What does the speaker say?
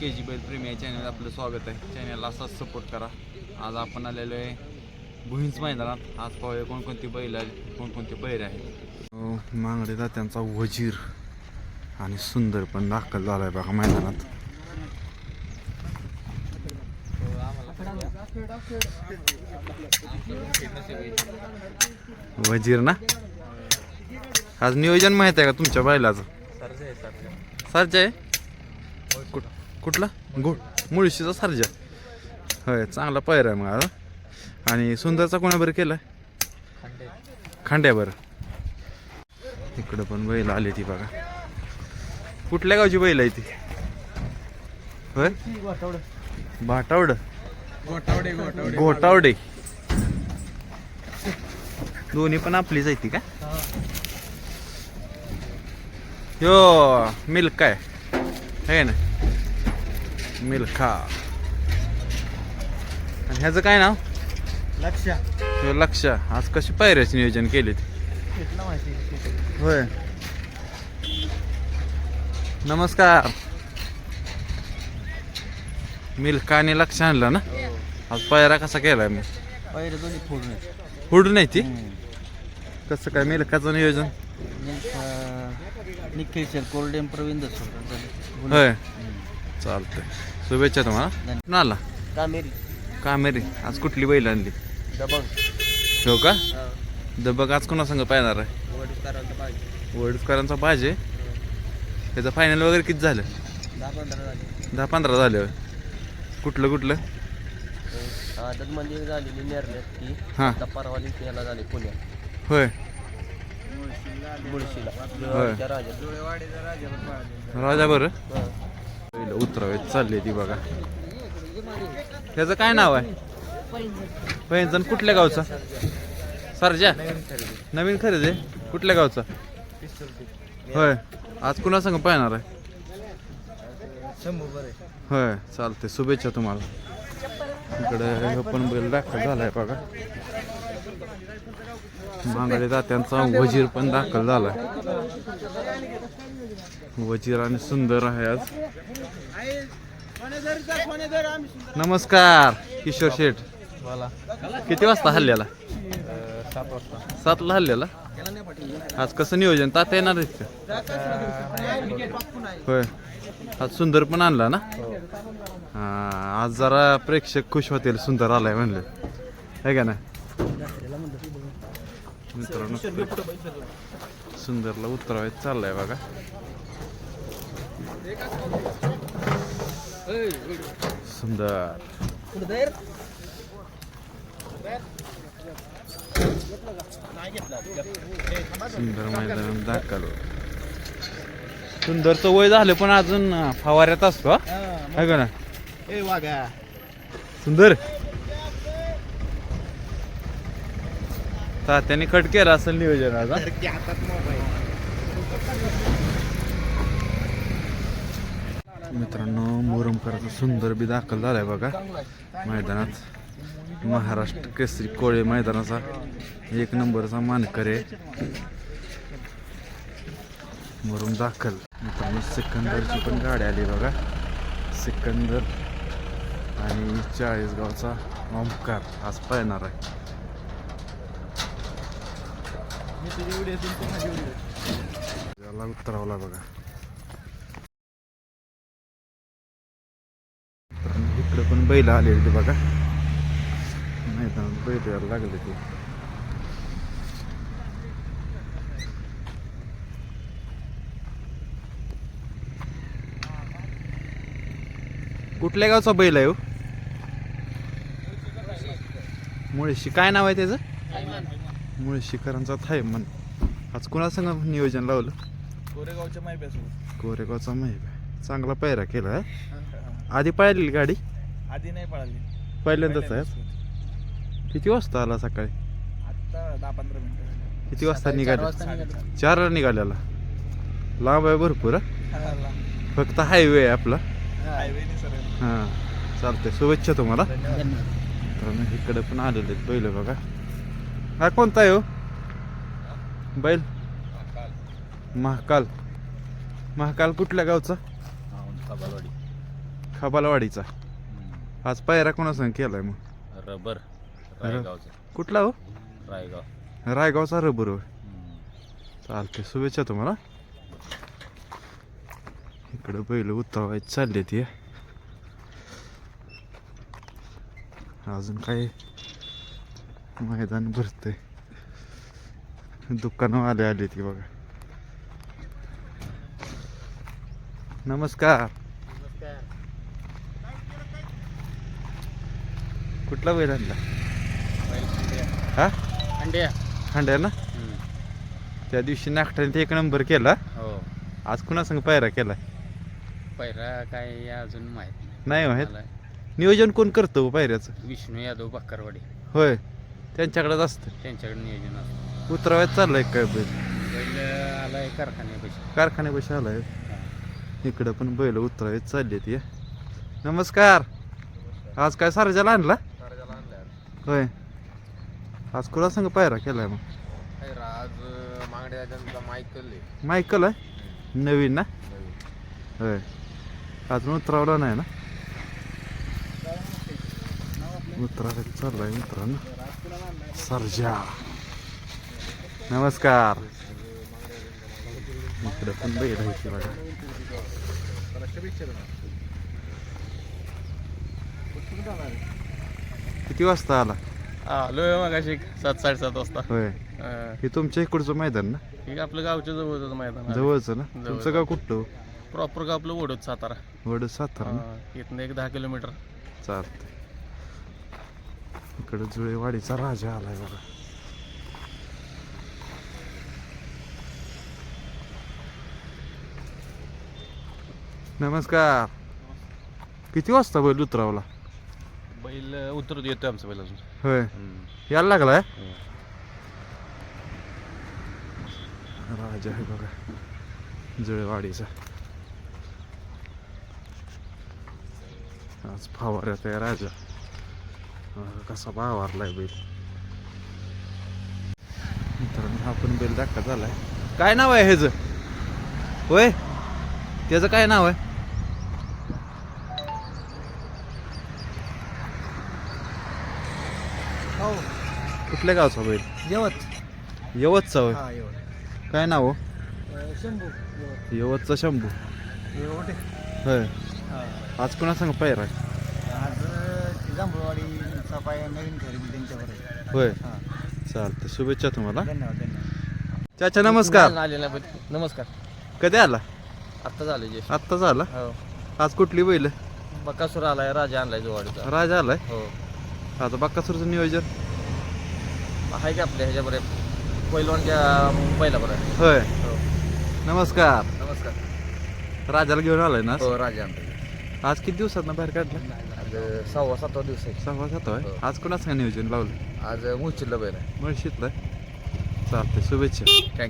के जी बैल प्रेमी या चॅनल आपलं स्वागत आहे. चॅनलला असाच सपोर्ट करा. आज आपण आलेलो आहे भुईंच मैदानात. आज पाहूया कोणकोणती बैल आहेत कोणकोणते बैल आहेत. मांगडे त्यांचा वजीर आणि सुंदर पण दाखल झालाय बघा मैदानात. वजीर ना? आज नियोजन माहीत आहे का तुमच्या बैलाचं? सरजा आहे? कुठला? गुळ मुळशीचा सारजा. होय चांगला पैर आहे मग आता आणि सुंदरचा कोणाबरं केलाय? खांड्यावर इकडं पण बैल आली ती बघा. कुठल्या गावची बैल आहे ती? होय? भाटावड. घोटावडे. दोन्ही पण आपलीच आहे ती का? यो मिल्क काय आहे ना? मिल्खा. आणि ह्याचं काय नाव? लक्ष लक्ष आज कशी पायऱ्याचे नियोजन केले ते होय. नमस्कार. आणि लक्ष आणलं ना? आज पायरा कसा केलाय मग? पहिले दोन्ही फोडून नाही ती? कसं काय मिल्काचं नियोजन? निखिल कोल्डेम प्रवीण होय. चालतंय. शुभेच्छा तुम्हाला. कुठून आला? कामेरी. कामेरी. आज कुठली बैल आणली? दबंग. हो का? दबक आज कोणा संग पाहणार आहे? वडीलकरांचं पाहिजे वडूजकरांचा पाहिजे त्याचं फायनल वगैरे किती झालं? दहा पंधरा झाले. दहा पंधरा झाले होय. कुठलं कुठलं? आदत मध्ये झालेली ती. हां. आता परवाली याला झाली पुण्यात. होय. मुळशीला. होय. त्या राजा राजा बरं? उतरावेत चालली ती बघा. त्याचं काय नाव आहे? पैंजण. कुठल्या गावचा? सरजा. नवीन खरेदी? कुठल्या गावचा? होय. आज कुणा संग पाहणार आहे? होय चालते शुभेच्छा तुम्हाला. इकडे पण बैल दाखल झालाय बघा. मांगडे दात्यांचा वजीर पण दाखल झालाय. वजीर आणि सुंदर आहे आज. नमस्कार किशोर शेठ. किती वाजता हल्ल्याला? सात वाजता. सातला हल्ल्याला? आज कसं नियोजन? तात्या येणार होय. आज सुंदर पण आणला ना? हा, आज जरा प्रेक्षक खुश होतील सुंदर आलाय म्हणलं. आहे का ना? मित्रांनो सुंदरला उतरावायचं चाललंय बघा. सुंदर. सुंदर मैदान दाखल. सुंदरचं वय झालं पण अजून फवाऱ्यात असतो हा? का ना सुंदर. तात्याने कट केला असेल नियोजन आता. हातात मोबाईल. मित्रांनो मोरमकराचा सुंदर बी दाखल झालाय बघा. मैदानात महाराष्ट्र केसरी कोळे मैदानाचा एक नंबरचा मानकरे मोरम दाखल. मित्रांनो सिकंदरची पण गाडी आली बघा. सिकंदर आणि चाळीसगावचा ओमकार आज पळणार आहे. त्याला उतरावला बघा. इकडं पण बैल आलेली ते बघा. मैदानात बैल यायला लागले ते. कुठल्या गावचा बैल आहे हो? मुळशी. काय नाव आहे त्याचं? मुळशीकरांचा थायमन आज कुणा संग नियोजन लावलं? कोरेगावच्या माहिती कोरेगावचा माहीत चांगला पैरा केला आहे आधी पाहिलेली गाडी? आधी नाही पळाली. पहिल्यांदाच आहे? किती वाजता आला सकाळी? आता दहा पंधरा मिनिटं किती वाजता निघाले? चारला निघालेला लांब आहे भरपूर हा. फक्त हायवे आहे आपला. हायवेने सर हां. चालतंय. शुभेच्छा तुम्हाला. मित्रांनो इकडे पण आलेले आहेत बैल बघा. हा कोणता आहे हो? बैल. महाकाल. महाकाल कुठल्या गावचा? खबालवाडीचा. आज पायरा कोणासंग केलाय मग? रबर. रायगावचा. कुठला हो? रायगाव. रायगावचा रबर होय. चालते शुभेच्छा तुम्हाला. इकडं बैल उतरवायची चालली ती अजून काय? मैदान भरतंय. दुकानं आले आले ती बघा. नमस्कार. कुठला बैल आणला? हा? हांड्या. ना? त्या दिवशी नागठाने एक नंबर केला. हो. आज कुणा संग पायरा केलाय? पहिला काय अजून माहीत नाही. माहीत? नियोजन कोण करतं हो पायऱ्याचं? विष्णू यादव बक्करवाडी. होय. त्यांच्याकडेच असतं. त्यांच्याकडे नियोजन असतं. उतरवायचं चाललंय काय बैल? पहिलं आलाय कारखान्यापाशी. कारखान्यापाशी आलाय? इकडं पण बैल उतरायचं चालली ती नमस्कार. आज काय सारजाला आणला? होय. आज कुणा संग पायरा केलाय मग? आज मागड्या त्यांचा मायकल मायकल आहे? नवीन ना? होय. अजून उतरावला नाही ना? चाललाय मित्रांनो. सर्जा. नमस्कार. इकडे पण बैल आहे बघा. किती वाजता आला? आलो मग अशी सात साडेसात वाजता. होय. हे. तुमच्या इकडचं मैदान ना? हे आपलं गावच्या जवळच मैदान. जवळचं ना. तुमचं गाव कुठलं हो? प्रॉपर गाव आपलं ओढत सातारा. वड सातारा इथनं एक दहा किलोमीटर. चालते इकडे जुळेवाडीचा राजा आलाय बघा. नमस्कार. किती वाजता बैल उतरावला? बैल उतरत येतोय आमचा बैल अजून. होय. यायला लागलाय? राजा आहे बघा. जुळेवाडीचा. आज फवाऱ्यात आहे राजा. कसा भावारलाय बैल? मित्रांनो हा पण बैल दाखवा झालाय. काय नाव आहे ह्याचं? होय? त्याचं काय नाव आहे? हो. कुठल्या गावचा बैल? यवत. यवतचा होय? हा यवत. काय नाव हो? शंभू यवत. यवतचा शंभू. आहे. होय. हा. आज कोणा सांग पायरा आज ती जांभूळवाडीचा पाय नवीन खरेदी त्यांच्यावर आहे. होय. हा. चालतं शुभेच्छा तुम्हाला. धन्यवाद धन्यवाद. चाचा नमस्कार. आलेला नमस्कार. कधी आला? आत्ता झाले जे आत्ताच आला हो. आज कुठली बैल? बकासूर आलाय राजा आणलाय जोवाडीचा. राजा आलाय? हो. आता बाक्कासूरचं नियोजन? आहे की आपल्या ह्याच्याबरोबर? पहिलवानच्या पहिला बरं होय. हो. नमस्कार. नमस्कार. राजाला घेऊन आलाय ना आज? हो राजा आणलाय. आज किती दिवसात बाहेर काढला? आज सहावा सातवा दिवस आहे. सहा सात होय? हो. आज कोणाच काय नियोजन लावलं? आज मुचिल्ला बैल आहे. मुळशीतलं? चालतंय शुभेच्छा. थँक्यू